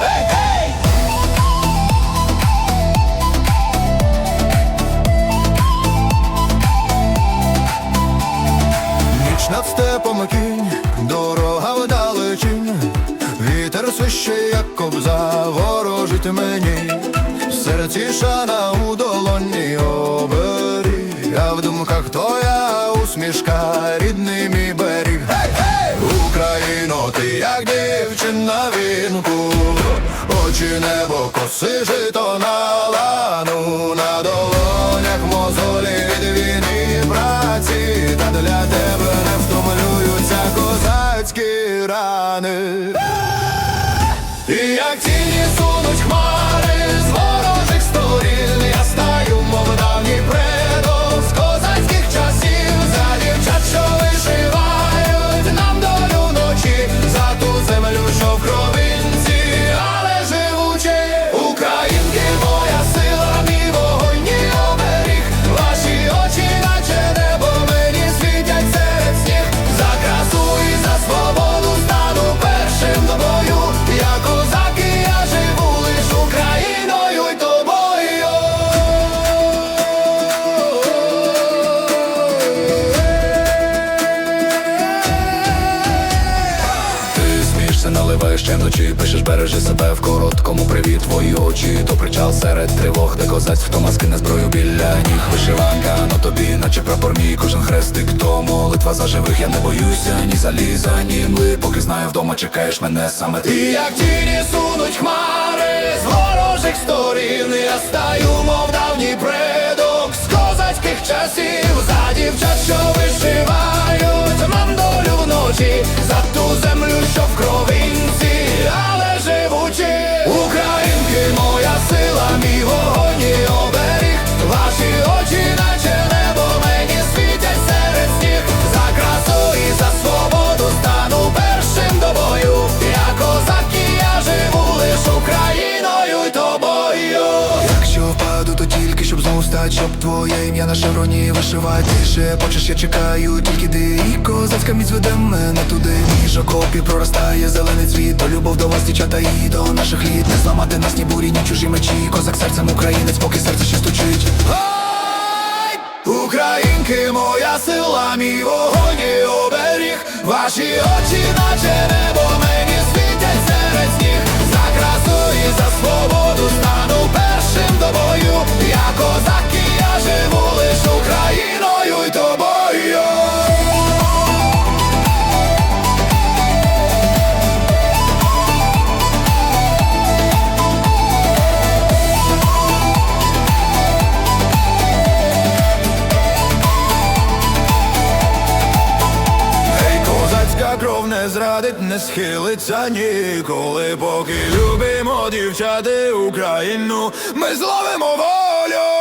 Hey, hey! Степом кінь, дорога вдалечінь, вітер свище, як кобза, ворожить мені, в серці шана у долоні оберіг, а в думках твоя усмішка, рідний мій беріг. Гей, гей! Україно, ти як дівчина вінку, очі небо, коси жито на лану, на долонях мозолі від війни праці, та для рани. І як тіні сунуть хмари смієшся, наливаєш чим ночі, пишеш, бережи себе в короткому привіт. Твої очі, то причал серед тривог, де козаць, хто маски на зброю біля ніг, вишиванка на тобі, наче прапор мій, кожен хрестик, то молитва за живих, я не боюся, ні заліза, ні мли, поки знаю, вдома чекаєш мене саме ти. І як тіні сунуть хмари з ворожих сторін, я стаю, мов давній предок з козацьких часів, за дівчат, що вишивають нам долю ночі, за ту землю, що в щоб щоб твоє ім'я на шевроні вишивати Ти ще почеш, я чекаю, тільки ти і козацька міць веде мене туди. Між окопів проростає зелений цвіт. То любов до вас, дівчата, і до наших літ. Не зламати нас, ні бурі, ні чужі мечі. Козак серцем українець, поки серце ще стучить! Українки, моя сила, мій вогонь і оберіг, ваші очі, наче небо, кров не зрадить, не схилиться ніколи, поки любимо дівчати Україну, ми зловимо ворога